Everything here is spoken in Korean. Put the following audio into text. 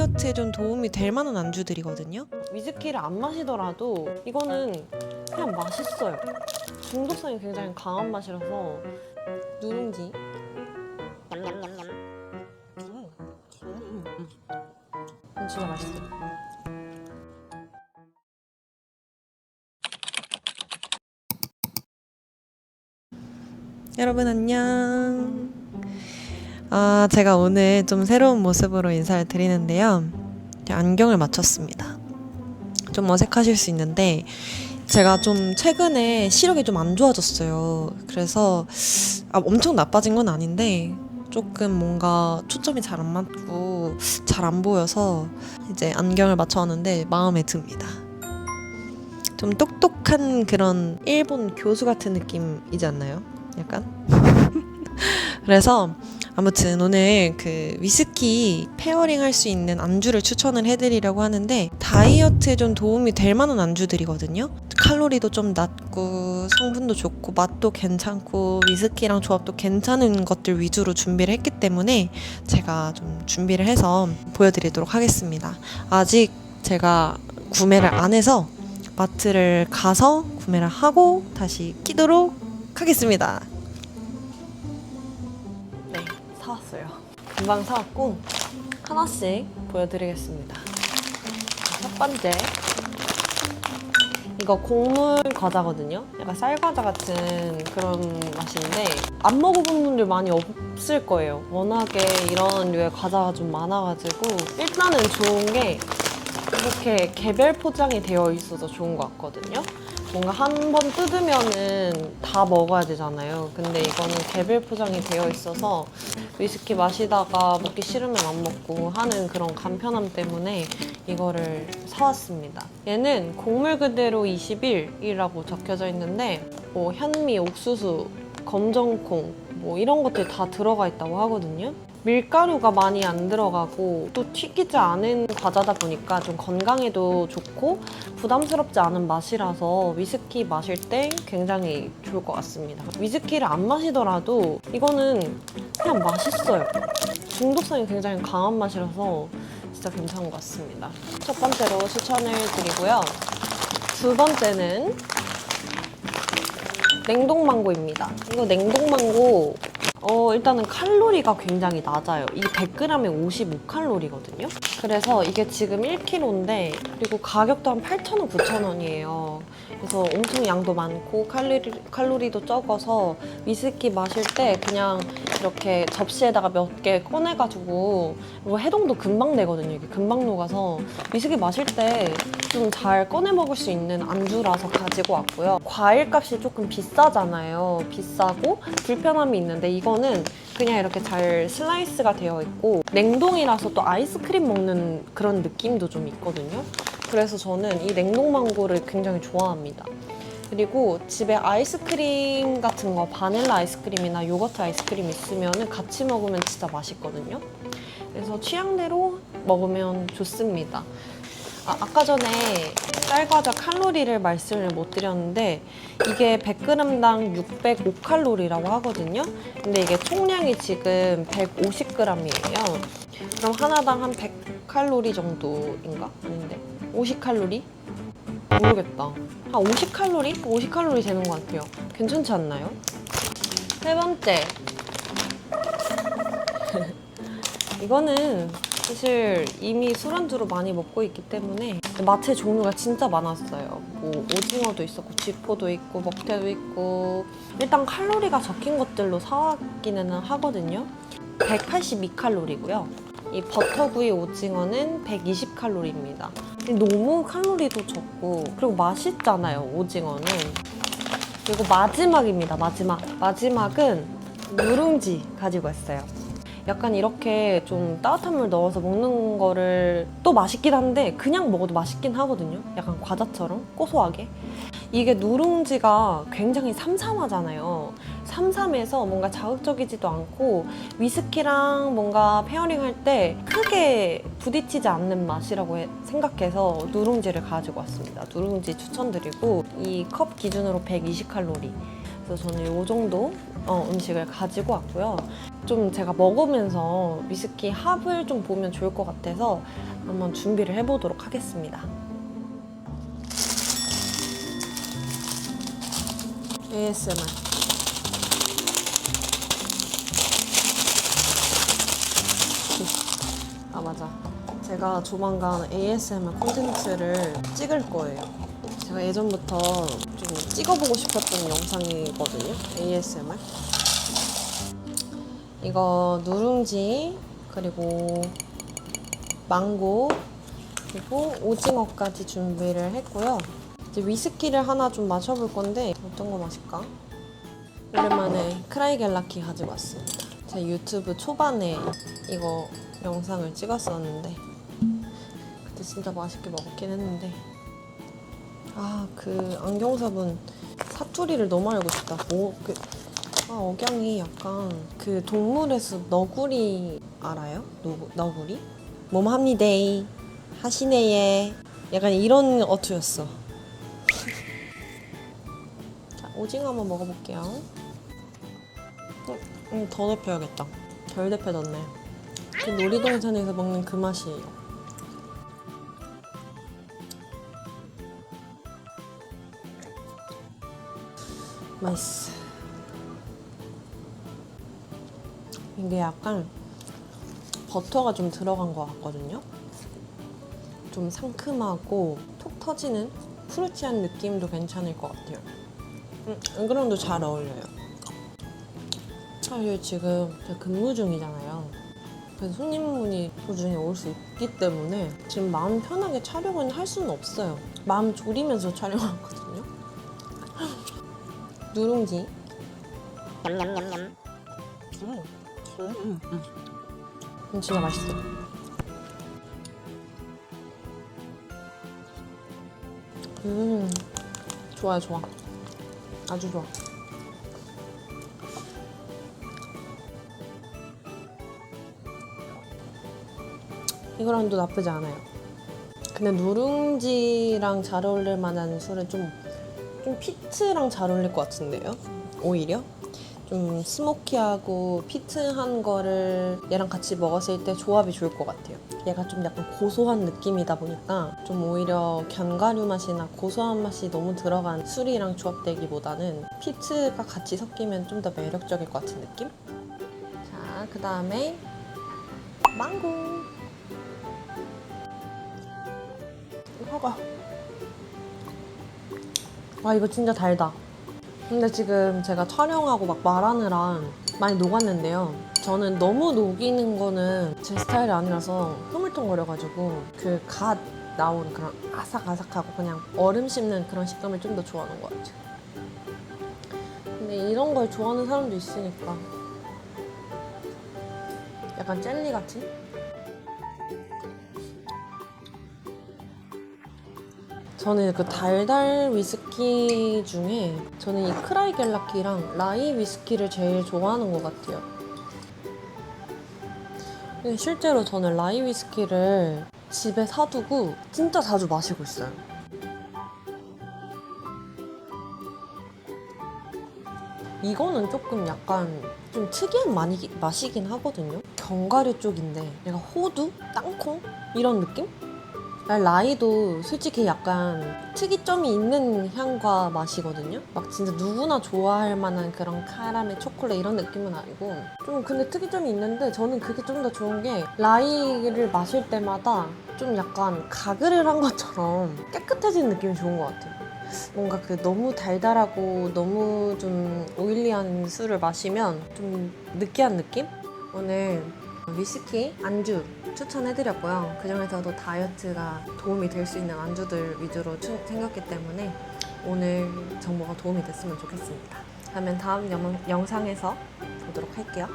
다이어트에 좀 도움이 될 만한 안주들이거든요. 위스키를 안 마시더라도 이거는 그냥 맛있어요. 중독성이 굉장히 강한 맛이라서 누룽지. 음. 음, 진짜 맛있어요. 여러분 안녕. 아, 제가 오늘 좀 새로운 모습으로 인사를 드리는데요. 안경을 맞췄습니다. 좀 어색하실 수 있는데 제가 좀 최근에 시력이 좀 안 좋아졌어요. 그래서 아, 엄청 나빠진 건 아닌데 조금 뭔가 초점이 잘 안 맞고 잘 안 보여서 이제 안경을 맞춰왔는데 마음에 듭니다. 좀 똑똑한 그런 일본 교수 같은 느낌이지 않나요? 약간? 그래서 아무튼 오늘 그 위스키 페어링 할 수 있는 안주를 추천을 해드리려고 하는데 다이어트에 좀 도움이 될 만한 안주들이거든요. 칼로리도 좀 낮고 성분도 좋고 맛도 괜찮고 위스키랑 조합도 괜찮은 것들 위주로 준비를 했기 때문에 제가 좀 준비를 해서 보여드리도록 하겠습니다. 아직 제가 구매를 안 해서 마트를 가서 구매를 하고 다시 끼도록 하겠습니다. 금방 사왔고 하나씩 보여드리겠습니다. 첫 번째 이거 곡물 과자거든요. 약간 쌀 과자 같은 그런 맛인데 안 먹어본 분들 많이 없을 거예요. 워낙에 이런 류의 과자가 좀 많아가지고 일단은 좋은 게 이렇게 개별 포장이 되어 있어서 좋은 것 같거든요. 뭔가 한 번 뜯으면은 다 먹어야 되잖아요. 근데 이거는 개별 포장이 되어 있어서 위스키 마시다가 먹기 싫으면 안 먹고 하는 그런 간편함 때문에 이거를 사왔습니다. 얘는 곡물 그대로 21이라고 적혀져 있는데 뭐 현미, 옥수수, 검정콩 뭐 이런 것들 다 들어가 있다고 하거든요. 밀가루가 많이 안 들어가고 또 튀기지 않은 과자다 보니까 좀 건강에도 좋고 부담스럽지 않은 맛이라서 위스키 마실 때 굉장히 좋을 것 같습니다. 위스키를 안 마시더라도 이거는 그냥 맛있어요. 중독성이 굉장히 강한 맛이라서 진짜 괜찮은 것 같습니다. 첫 번째로 추천을 드리고요. 두 번째는 냉동망고입니다. 이거 냉동망고 어, 일단은 칼로리가 굉장히 낮아요. 이 100g에 55칼로리거든요. 그래서 이게 지금 1kg인데, 그리고 가격도 한 8,000원, 9,000원이에요. 그래서 엄청 양도 많고, 칼로리, 칼로리도 적어서 위스키 마실 때 그냥 이렇게 접시에다가 몇 개 꺼내가지고, 이거 해동도 금방 되거든요. 이게 금방 녹아서. 위스키 마실 때 좀 잘 꺼내 먹을 수 있는 안주라서 가지고 왔고요. 과일 값이 조금 비싸잖아요. 비싸고 불편함이 있는데 이거는 그냥 이렇게 잘 슬라이스가 되어 있고 냉동이라서 또 아이스크림 먹는 그런 느낌도 좀 있거든요. 그래서 저는 이 냉동망고를 굉장히 좋아합니다. 그리고 집에 아이스크림 같은 거 바닐라 아이스크림이나 요거트 아이스크림 있으면 같이 먹으면 진짜 맛있거든요. 그래서 취향대로 먹으면 좋습니다. 아, 아까 전에 쌀과자 칼로리를 말씀을 못 드렸는데 이게 100g당 605칼로리라고 하거든요. 근데 이게 총량이 지금 150g이에요. 그럼 하나당 한 100칼로리 정도인가? 아닌데 50칼로리? 모르겠다. 한 50칼로리? 50칼로리 되는 것 같아요. 괜찮지 않나요? 세 번째. 이거는 사실 이미 술안주로 많이 먹고 있기 때문에 마트 종류가 진짜 많았어요. 뭐 오징어도 있었고 쥐포도 있고 먹태도 있고 일단 칼로리가 적힌 것들로 사왔기는 하거든요. 182칼로리고요. 이 버터구이 오징어는 120칼로리입니다. 너무 칼로리도 적고 그리고 맛있잖아요 오징어는. 그리고 마지막입니다 마지막. 마지막은 누룽지 가지고 왔어요. 약간 이렇게 좀 따뜻한 물 넣어서 먹는 거를 또 맛있긴 한데 그냥 먹어도 맛있긴 하거든요. 약간 과자처럼 고소하게. 이게 누룽지가 굉장히 삼삼하잖아요. 삼삼해서 뭔가 자극적이지도 않고 위스키랑 뭔가 페어링 할 때 크게 부딪히지 않는 맛이라고 해- 생각해서 누룽지를 가지고 왔습니다. 누룽지 추천드리고 이 컵 기준으로 120칼로리. 그래서 저는 이 정도 어, 음식을 가지고 왔고요. 좀 제가 먹으면서 위스키 합을 좀 보면 좋을 것 같아서 한번 준비를 해보도록 하겠습니다. ASMR. 아 맞아. 제가 조만간 ASMR 콘텐츠를 찍을 거예요. 제가 예전부터 좀 찍어보고 싶었던 영상이거든요. ASMR. 이거 누룽지 그리고 망고 그리고 오징어까지 준비를 했고요. 이제 위스키를 하나 좀 마셔볼 건데 어떤 거 마실까? 오랜만에 크라이겔라키 가지고 왔습니다. 제 유튜브 초반에 이거 영상을 찍었었는데 그때 진짜 맛있게 먹었긴 했는데 아 그 안경사분 사투리를 너무 알고 싶다. 뭐 그, 아 억양이 약간 그 동물의 숲 너구리 알아요? 너구, 너구리? 몸합니데이 하시네예 약간 이런 어투였어. 자, 오징어 한번 먹어볼게요. 음, 음, 더 데펴야겠다. 덜 데펴졌네. 그 놀이동산에서 먹는 그 맛이에요. 맛있어. 이게 약간 버터가 좀 들어간 것 같거든요. 좀 상큼하고 톡 터지는 프루티한 느낌도 괜찮을 것 같아요. 음, 안 그래도 잘 어울려요. 사실 지금 제가 근무 중이잖아요. 그래서 손님분이 도중에 올 수 있기 때문에 지금 마음 편하게 촬영은 할 수는 없어요. 마음 졸이면서 촬영하거든요. 누룽지. 냠냠냠냠. 음. 음, 음. 음, 진짜 맛있어. 음, 좋아요, 좋아. 아주 좋아. 이거랑도 나쁘지 않아요. 근데 누룽지랑 잘 어울릴 만한 술은 좀, 좀 피트랑 잘 어울릴 것 같은데요? 오히려? 좀 스모키하고 피트한 거를 얘랑 같이 먹었을 때 조합이 좋을 것 같아요. 얘가 좀 약간 고소한 느낌이다 보니까 좀 오히려 견과류 맛이나 고소한 맛이 너무 들어간 술이랑 조합되기보다는 피트가 같이 섞이면 좀 더 매력적일 것 같은 느낌? 자, 그 다음에 망고. 이거가. 와, 이거 진짜 달다. 근데 지금 제가 촬영하고 막 말하느라 많이 녹았는데요. 저는 너무 녹이는 거는 제 스타일이 아니라서 흐물통거려가지고 그 갓 나온 그런 아삭아삭하고 그냥 얼음 씹는 그런 식감을 좀 더 좋아하는 것 같아요. 근데 이런 걸 좋아하는 사람도 있으니까 약간 젤리 같은? 저는 그 달달 위스키 중에 저는 이 크라이겔라키랑 라이 위스키를 제일 좋아하는 것 같아요. 실제로 저는 라이 위스키를 집에 사두고 진짜 자주 마시고 있어요. 이거는 조금 약간 좀 특이한 많이, 맛이긴 하거든요. 견과류 쪽인데 얘가 호두? 땅콩? 이런 느낌? 라이도 솔직히 약간 특이점이 있는 향과 맛이거든요. 막 진짜 누구나 좋아할 만한 그런 카라멜, 초콜릿 이런 느낌은 아니고 좀 근데 특이점이 있는데 저는 그게 좀 더 좋은 게 라이를 마실 때마다 좀 약간 가글을 한 것처럼 깨끗해지는 느낌이 좋은 것 같아요. 뭔가 그 너무 달달하고 너무 좀 오일리한 술을 마시면 좀 느끼한 느낌? 오늘 위스키 안주 추천해드렸고요. 그 중에서도 다이어트가 도움이 될 수 있는 안주들 위주로 추- 생겼기 때문에 오늘 정보가 도움이 됐으면 좋겠습니다. 그러면 다음 영, 영상에서 보도록 할게요.